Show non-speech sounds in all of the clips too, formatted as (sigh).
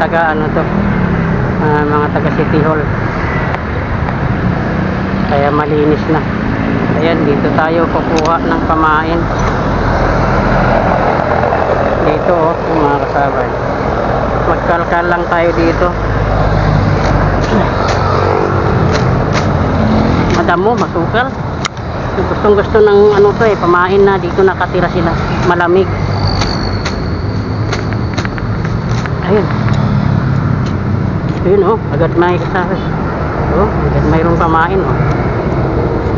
taga ano to. ah, mga taga City Hall. Kaya malinis na. Ayan, dito tayo kukuha ng pamain. Dito oh, mga kasabay. Magkalkal lang tayo dito. Madamo, masukal. Gustong gusto ng ano to eh, pamain na dito nakatira sila. Malamig. Ayun. Ayun oh, agad may. Oh, agad mayroong pamain oh.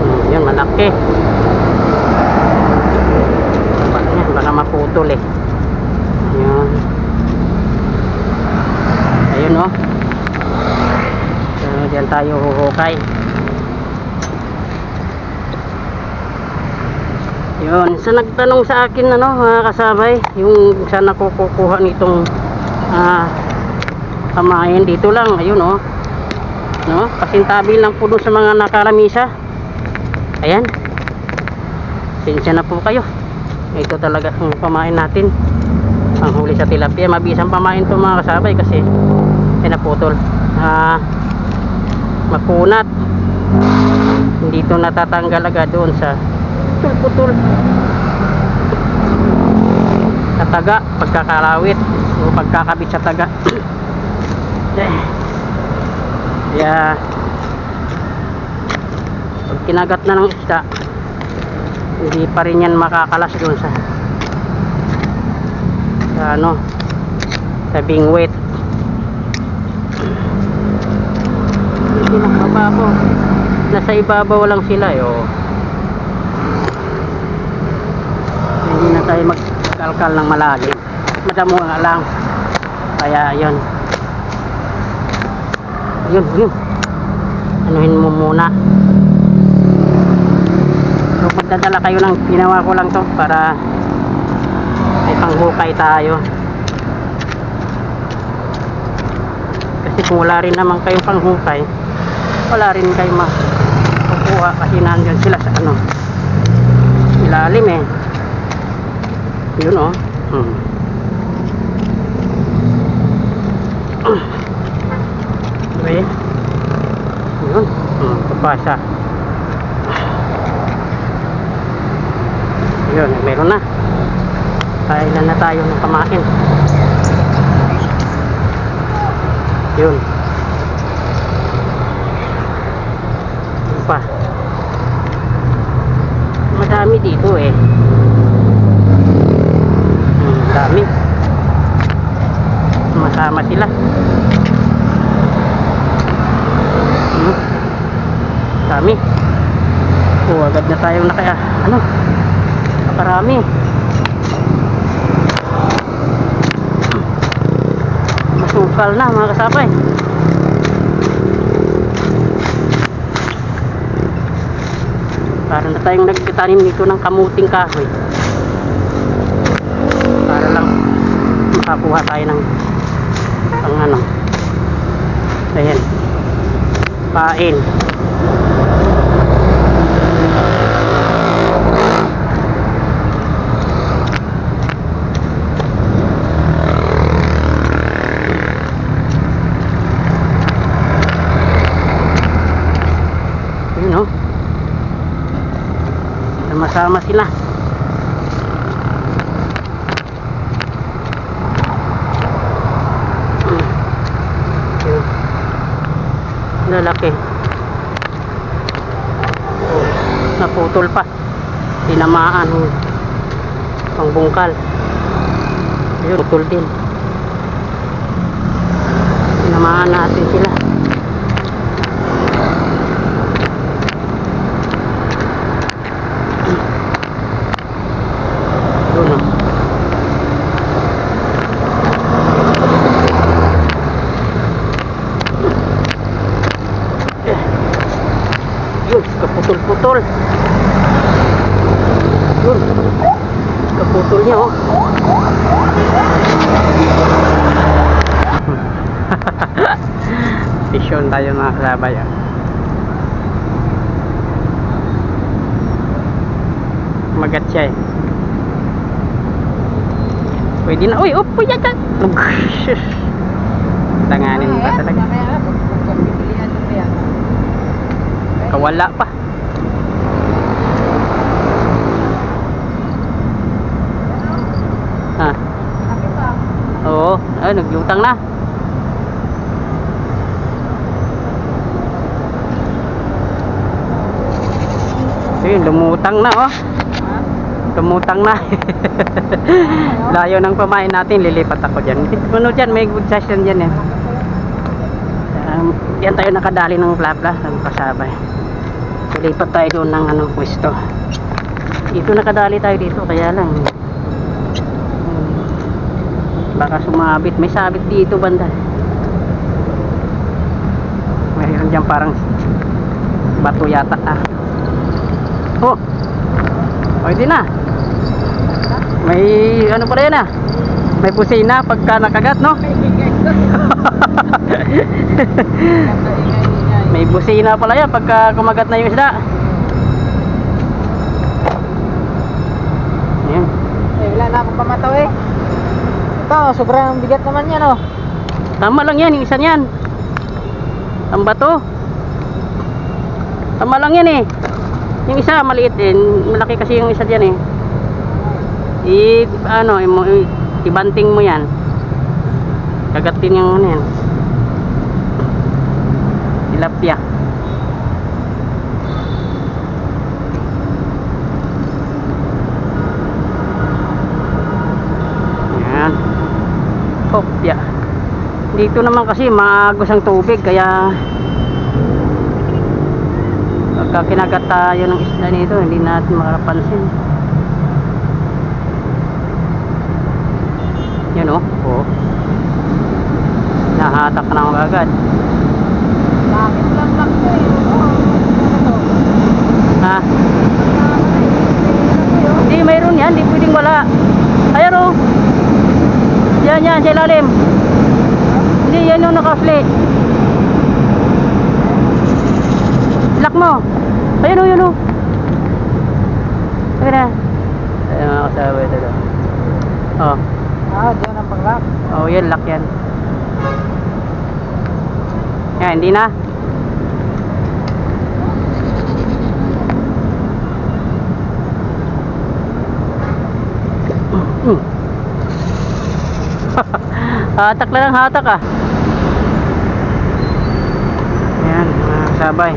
Hmm, yun, malaki. Baka, yan, baka maputol eh. Ayun. Ayun oh. So, diyan tayo huhukay. Yun, sa nagtanong sa akin ano, kasabay, yung saan ako kukuha nitong ah kamain dito lang, ayun oh. No? Kasintabi lang po sa mga nakaramisa. Ayan. Sinsya na po kayo. Ito talaga ang pamain natin. Ang huli sa tilapia, mabisang pamain to mga kasabay kasi ay naputol. Ah makunat. Hindi to natatanggal agad doon sa putol-putol sa taga pagkakalawit o pagkakabit sa taga (clears throat) kaya pag kinagat na ng isda hindi pa rin yan makakalas doon sa sa ano sa bingwit hindi nakababaw nasa ibabaw lang sila eh oh. hindi na tayo magkalkal ng malalim. Madamo nga lang. Kaya yun yun yun anuhin mo muna. So magdadala kayo ng ginawa ko lang to para may panghukay tayo. Kasi kung wala rin naman kayong panghukay wala rin kayo makukuha kasi nandyan sila sa ano ilalim eh. Yun oh. Hmm. (clears throat) Okay. Yun. Hmm, papasa. Yun, meron na. Kailan na tayo ng kamain. Yun pa. Madami dito eh. Hmm, dami. Masama sila. Hmm. Dami. Oh, agad na tayong naka ano? Nakarami. Masukal na mga kasabay. Para na tayong nagtatanim dito ng kamuting kahoy para lang makakuha tayo ng pang ano ayan pain yun o sama-sama sila Yun. Lalaki. Oh, naputol pa. Tinamaan. Pangbungkal. Yun, putol din. Tinamaan natin sila. Yun, oh. kaputol. Yun. Kaputol niya oh. Vision tayo mga kalabay ah. Magat siya eh. Pwede na. Uy, upo yan dyan. (laughs) Tanganin pa talaga. Kawala pa. Ha? Oo. Ay, nagyutang na. Ayun, lumutang na oh. Lumutang na. (laughs) Layo ng pamain natin, lilipat ako dyan. Ano dyan, may good session dyan eh. Um, yan tayo nakadali ng plapla, ng pasabay. Lilipat tayo doon ng ano, pwesto. Dito nakadali tayo dito, kaya lang. hmm, Baka sumabit. May sabit dito banda. Mayroon dyan parang bato yata ah. Oh! Pwede na. May ano pa rin ah. May busina pagka nakagat no? (laughs) May busina pala yan pagka kumagat na yung isda. Ayan. Eh, wala na akong pamataw eh. Ito, sobrang bigat naman yan oh. Tama lang yan, yung isa niyan. Ang bato. Tama lang yan eh. Yung isa maliit din, malaki kasi yung isa diyan eh. I ano, i, i, ibanting mo yan. Kagatin yung ano yan. Tilapia. Yan. Kopya. Dito naman kasi maagos ang tubig kaya pagka kinagat tayo ng isda nito hindi natin makakapansin. Yan o. Oh. Nahatak na ako agad. Bakit lang lang to eh. Oh? Ha? Hindi, mayroon yan. Hindi pwedeng wala. Ayan o. Yan, yan. Sa ilalim. Hindi, yan yung nakasli. Lock mo. Ayan o, yun o. Ayan na. Ayan mga ito. ito. Oh. Ah, pag-lock. Oh, yan. Lock yan. Yan, hindi na. Mm. (laughs) hatak lang hatak ah. Yan, sabay.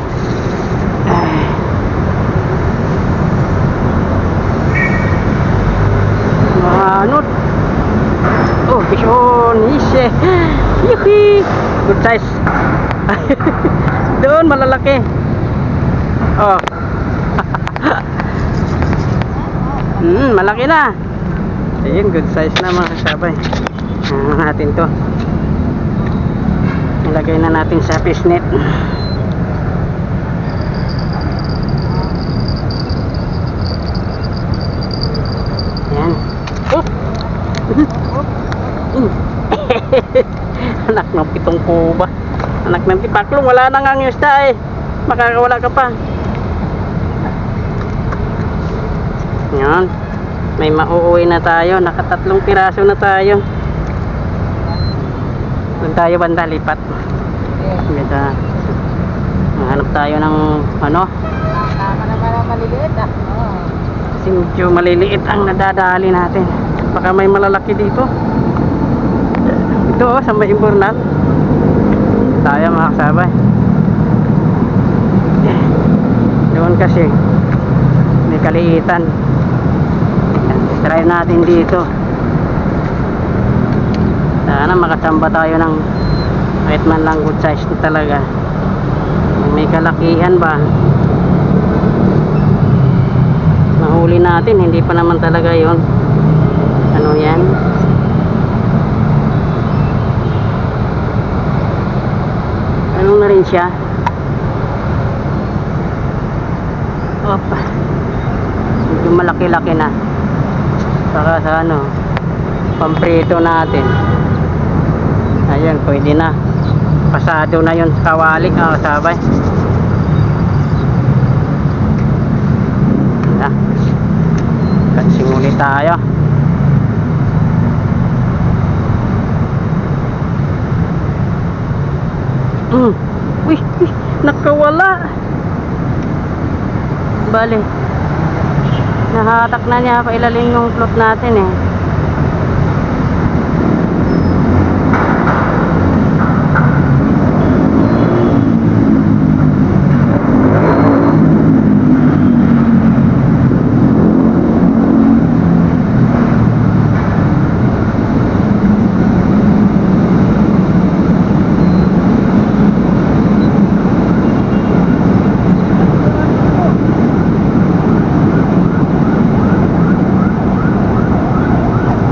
Ay. Mga anot. Oh, Ise. Yuhi. Good size. (laughs) Doon, malalaki. Oh. (laughs) hmm, malaki na. Ayun, good size na mga kasabay. Ano natin to. Ilagay na natin sa fish net. Yan. Oh! Mm. Anak ng pitong kuba. Anak ng tipaklong, wala nang ang isda eh. Makakawala ka pa. Yan. May mauuwi na tayo. Nakatatlong piraso na tayo. Doon tayo banda lipat. Ganda. Hanap tayo ng ano. Tama naman maliliit ah. Kasi medyo maliliit ang nadadali natin. Baka may malalaki dito. Ito oh, sa may imbornal. Tayo mga kasabay. Doon kasi may kaliitan. Try natin dito. Sana makasamba tayo ng kahit man lang good size na talaga. May kalakihan ba? Nahuli natin, hindi pa naman talaga yon Ano yan? Ano na rin siya? Op. Medyo malaki-laki na. Saka sa ano, pamprito natin. Ayun, pwede na. Pasado na yun sa kawali, ah, sabay. Na. Katsing ulit tayo. Mm. Uy, nakawala. Bale. Nahatak na niya pa ilalim yung float natin eh.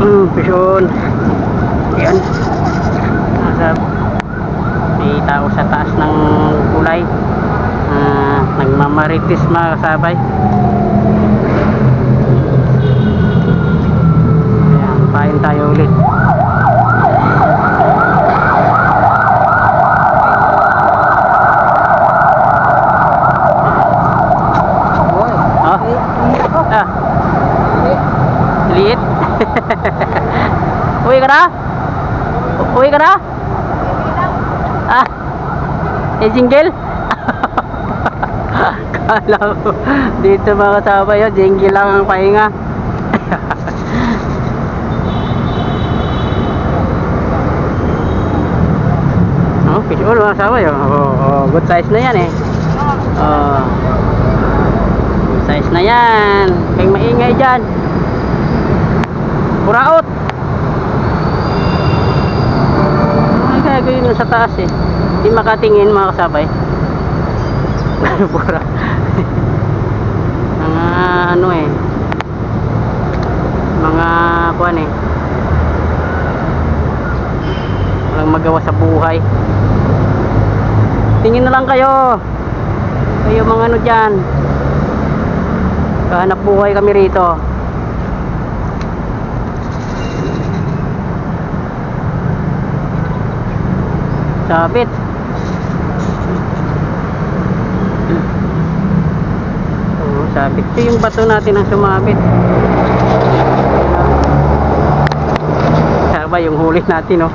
Hmm, pisyon. Yan. Nasa, may tao sa taas ng kulay. Ah, nagmamaritis mga kasabay. Ayan, pain tayo ulit. Oh. Ah, liit. (laughs) Uwi ka na? Uwi ka na? Ah, eh, jingle? (laughs) Kala ko, dito mga kasama yun, jingle lang ang pahinga. (laughs) oh, fish oil mga kasama yun. Oh, oh, good size na yan eh. Oh, good size na yan. Kaya maingay dyan. Buraot! Ay, gagawin mo sa taas eh. Hindi makatingin mga kasabay. (laughs) Bura. mga ano eh. Mga kuan eh. Walang magawa sa buhay. Tingin na lang kayo. Kayo mga ano dyan. Kahanap buhay kami rito. Sabit. Ito yung bato natin ang sumabit. Saba yung huli natin, oh.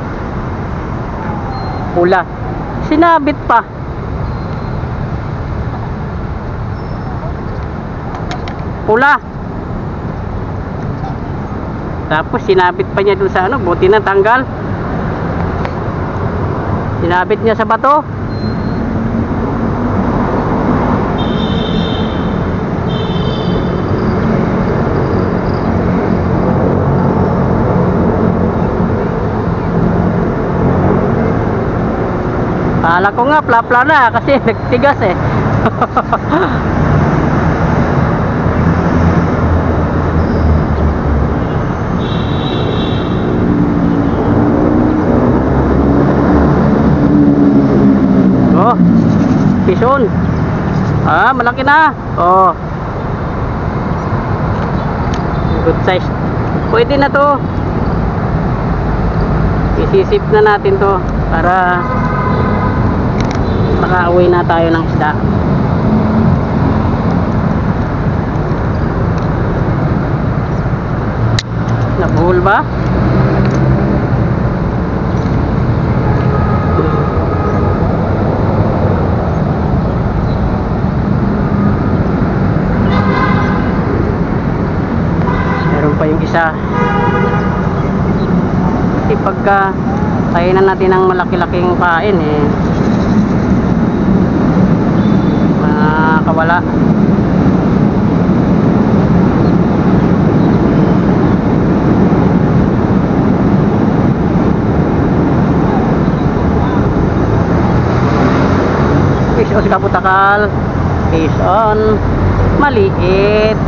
Pula. Sinabit pa. Pula. Tapos sinabit pa niya dun sa ano, buti na tanggal. Sinabit niya sa bato. Kala ko nga plapla na (laughs) kasi nagtigas eh. (laughs) Oh, pison. Ah, malaki na. Oh. Good size. Pwede na to. Isisip na natin to para makauwi na tayo ng isda. Nabuhol ba? Meron pa yung isa. Kasi pagka kainan natin ng malaki-laking pain eh makakawala. Fish on kaputakal. Fish on maliit.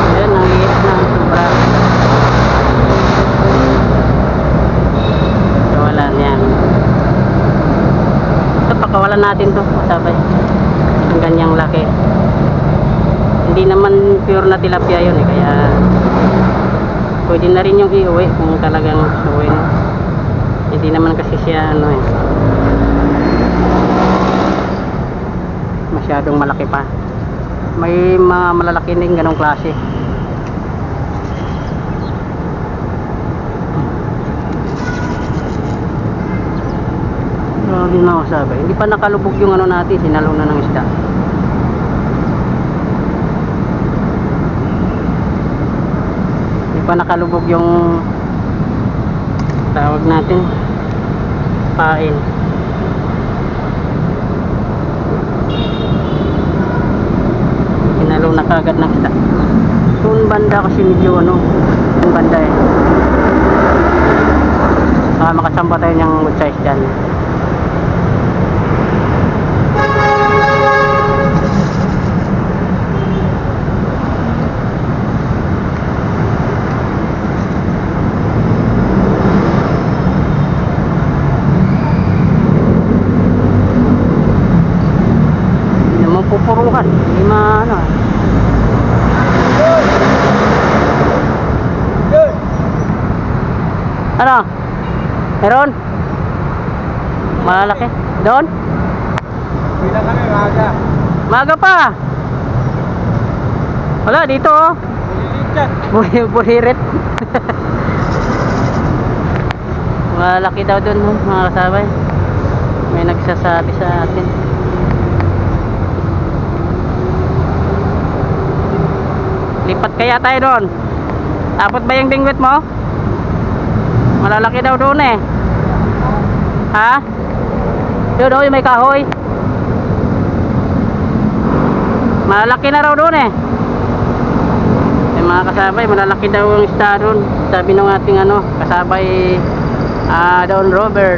Ayan, ang liit na sobra. Pakawalan natin to. Sabay. ang ganyang laki hindi naman pure na tilapia yun eh kaya pwede na rin yung iuwi kung talagang uwi hindi naman kasi siya ano eh masyadong malaki pa may mga malalaki din ganong klase mga kasabay hindi pa nakalubog yung ano natin sinalo na ng isda. Hindi pa nakalubog yung tawag natin pain. Sinalo na kagad ng isda. Doon banda kasi medyo ano doon banda eh. Ah, makasamba tayo ng good size dyan Hindi naman pupuruhan. Hindi maano. ah. Ano? Meron? Malalaki? Doon? Bilang kami, maga. Maga pa! Wala, dito oh. Buri- Buririt. Malaki daw doon, no, mga kasabay. May nagsasabi sa atin. Lipat kaya tayo doon. Tapos ba yung bingwit mo? Malalaki daw doon eh. Ha? Doon oh, yung may kahoy. Malalaki na raw doon eh. Yung mga kasabay, malalaki daw ang isda doon. Sabi ng ating ano, kasabay ah doon Robert.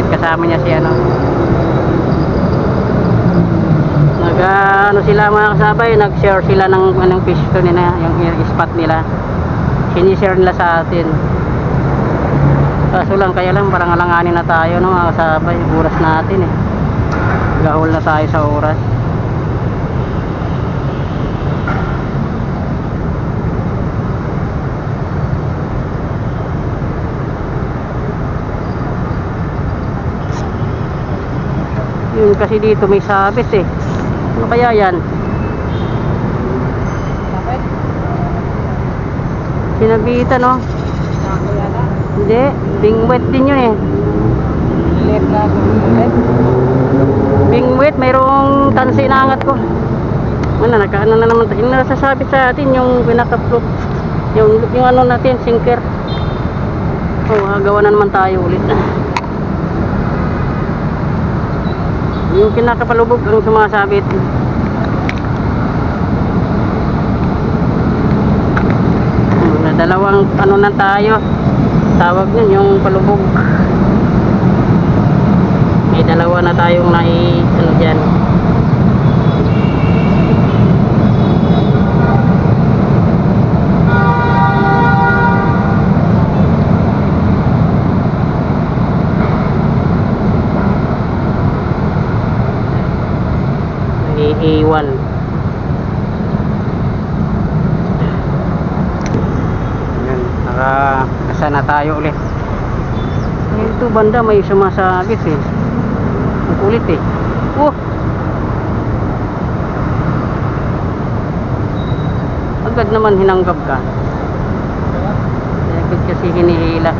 At kasama niya si ano. Nag ah, ano sila mga kasabay, nag-share sila ng anong fish to nila, yung yung spot nila. Sinishare nila sa atin. Kaso lang, kaya lang parang alanganin na tayo no mga kasabay, oras natin eh. Gahol na tayo sa oras. Yun kasi dito may sabit eh. Ano kaya yan? Sinabitan no? Hindi, bingwit din yun eh. Lilit na. Lilit. Bingwit, mayroong tansi na angat ko. Ano, nagkaano na naman tayo. Yung nasasabi sa atin, yung pinaka-proof. Yung, yung ano natin, sinker. Oh, gawa na naman tayo ulit. Yung kinakapalubog ang sumasabit. Dalawang ano na tayo. Tawag yun, yung palubog. May dalawa na tayong nai ano dyan. Iiwan. Yan, naka nasa na tayo ulit. Ito banda may sumasagit eh. Ang kulit eh. Oh! Agad naman hinanggap ka. Agad kasi hinihila.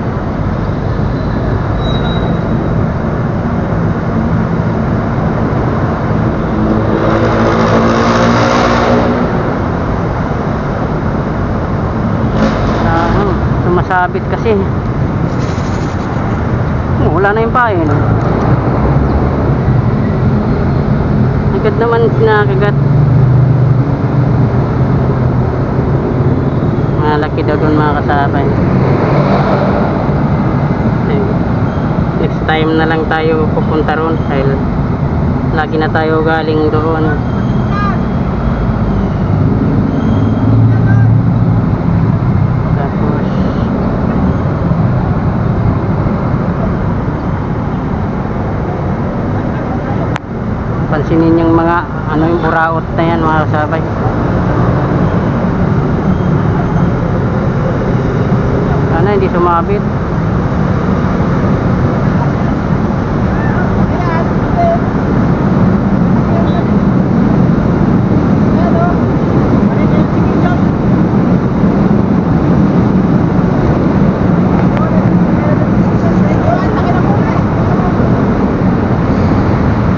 Ah, sumasabit kasi. Oh, wala na yung pain. Agad naman sinakagat. Malaki daw doon mga kasabay. Next time na lang tayo pupunta roon dahil lagi na tayo galing doon. Tapos pansinin yung mga ano yung buraot na yan mga kasabay? Sana hindi sumabit.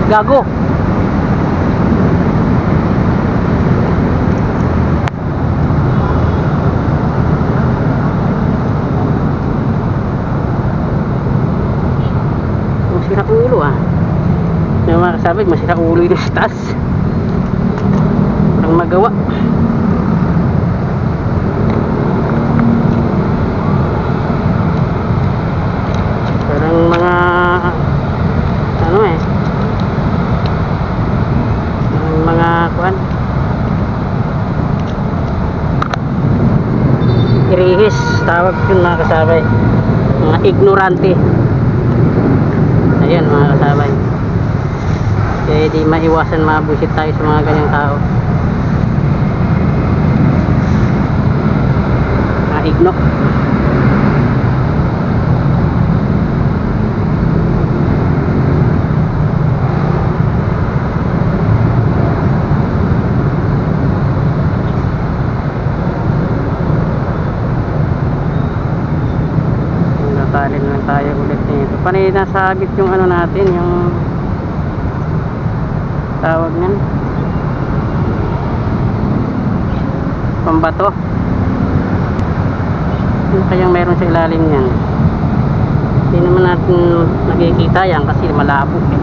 Gago masira ulo ah kasabay masira ulo yung (laughs) sa taas walang magawa. Parang mga ano eh. Parang mga kuan irihis tawag yun mga kasabay. Mga ignorante. Ayan mga kasabay kaya di maiwasan mabusit tayo sa mga ganyang tao. Mga igno natalin lang tayo ulit nito. Panay nasagit yung ano natin yung tawag niyan. Pambato ano kayang meron sa ilalim niyan. Hindi naman natin nakikita yan kasi malabo. Eh.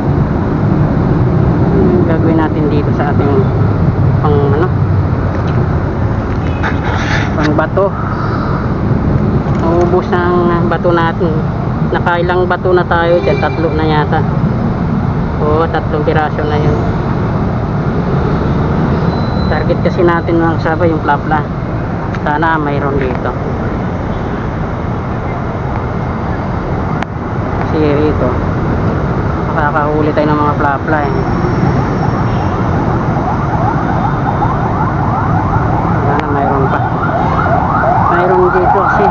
Gagawin natin dito sa ating pang ano? Pang bato. Naubos ng bato natin. Nakailang bato na tayo dyan? Tatlo na yata. Oo tatlong piraso na yun target kasi natin mga kasabay yung plapla. Sana mayroon dito. Kasi rito makakahuli tayo ng mga plapla eh sana mayroon pa mayroon dito kasi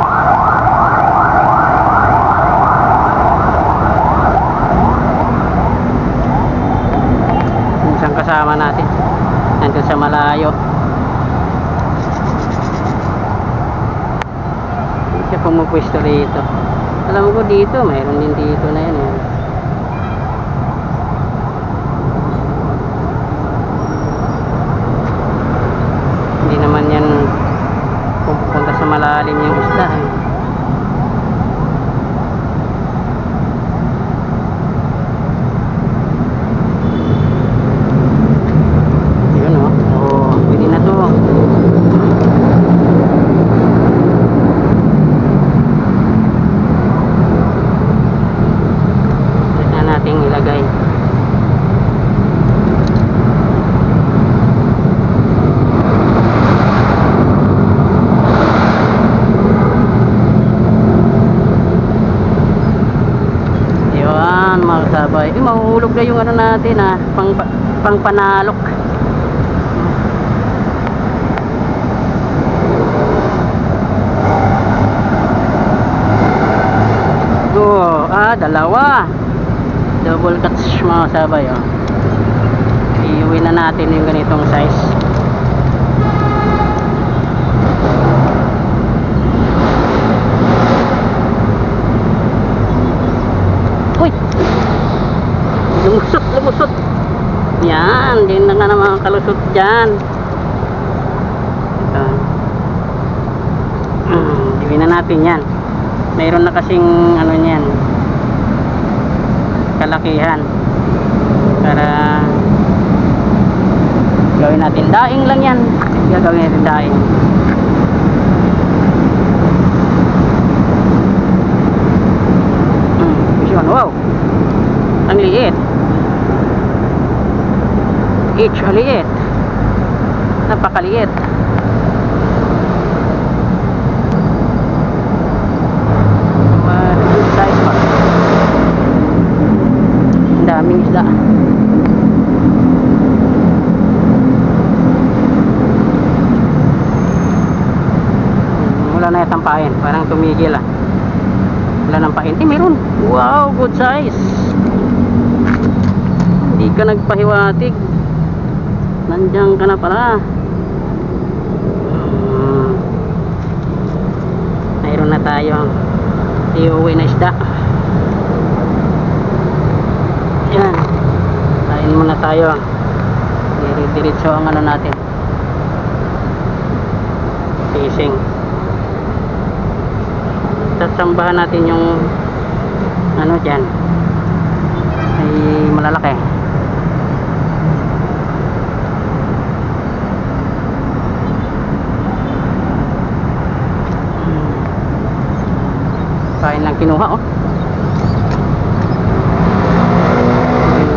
isang kasama natin nandun sa malayo pumupwesto rito. Alam ko dito mayroon din dito na yun eh. hindi naman yan pupunta sa malalim yung isda eh. Yun oh. Oh, pwede na to. Pwede na nating ilagay. Yun, mga kasabay. Eh, mahuhulog na yung ano natin ah, pang, pang panalok. Oh, ah, dalawa. Double cuts mga sabay, oh. Iuwi na natin yung ganitong size. Lumusot, lumusot. Yan, din na nga naman kalusot dyan. Ito. Hmm, iuwi na natin yan mayroon na kasing ano niyan kalakihan para gawin natin daing lang yan gagawin natin daing PH Aliet napakaliit. Marigid pa daming isda. Wala na itang parang tumigil ah. Wala nang pain. Eh meron. Wow good size. Hindi ka nagpahiwatig. Nandiyan ka na pala. Hmm. Mayroon na tayo. Iuwi na isda. Yan. Kain muna tayo. Dire-diretso ang ano natin. Fishing. Tatsambahan natin yung ano dyan. Ay malalaki. Kinuha oh.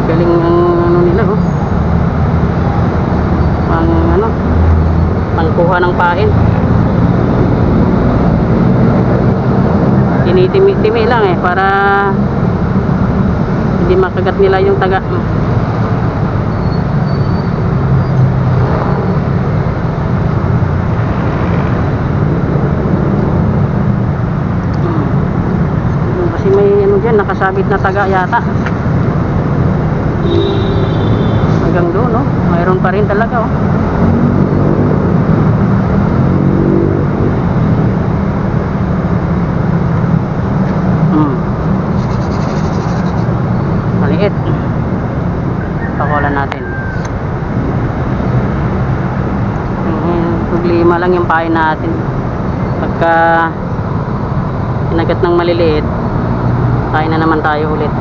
Galing ang ano nila oh. Pang ano pangkuha ng pain. Tinitimi-timi lang eh para hindi makagat nila yung taga. Hmm, Kasi may nakasabit na taga yata. Hanggang doon, no? Mayroon pa rin talaga, oh. Hmm. Maliit. Pakawalan natin. Hmm, problema lang yung pain natin. Pagka kinagat ng maliliit, kain na naman tayo ulit.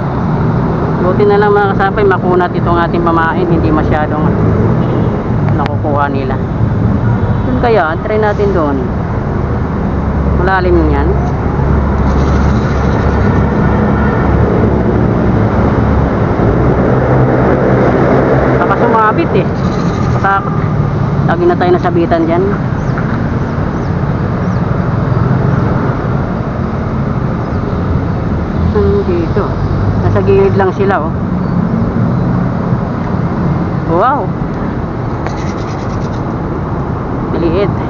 Buti na lang mga kasapay, makunat itong ating pamain, hindi masyadong nakukuha nila. Doon kaya, try natin doon. Malalim yan. Baka sumabit eh. Patakot. Lagi na tayo nasabitan dyan. Saan dito? Nasa gilid lang sila oh. Wow. Maliit.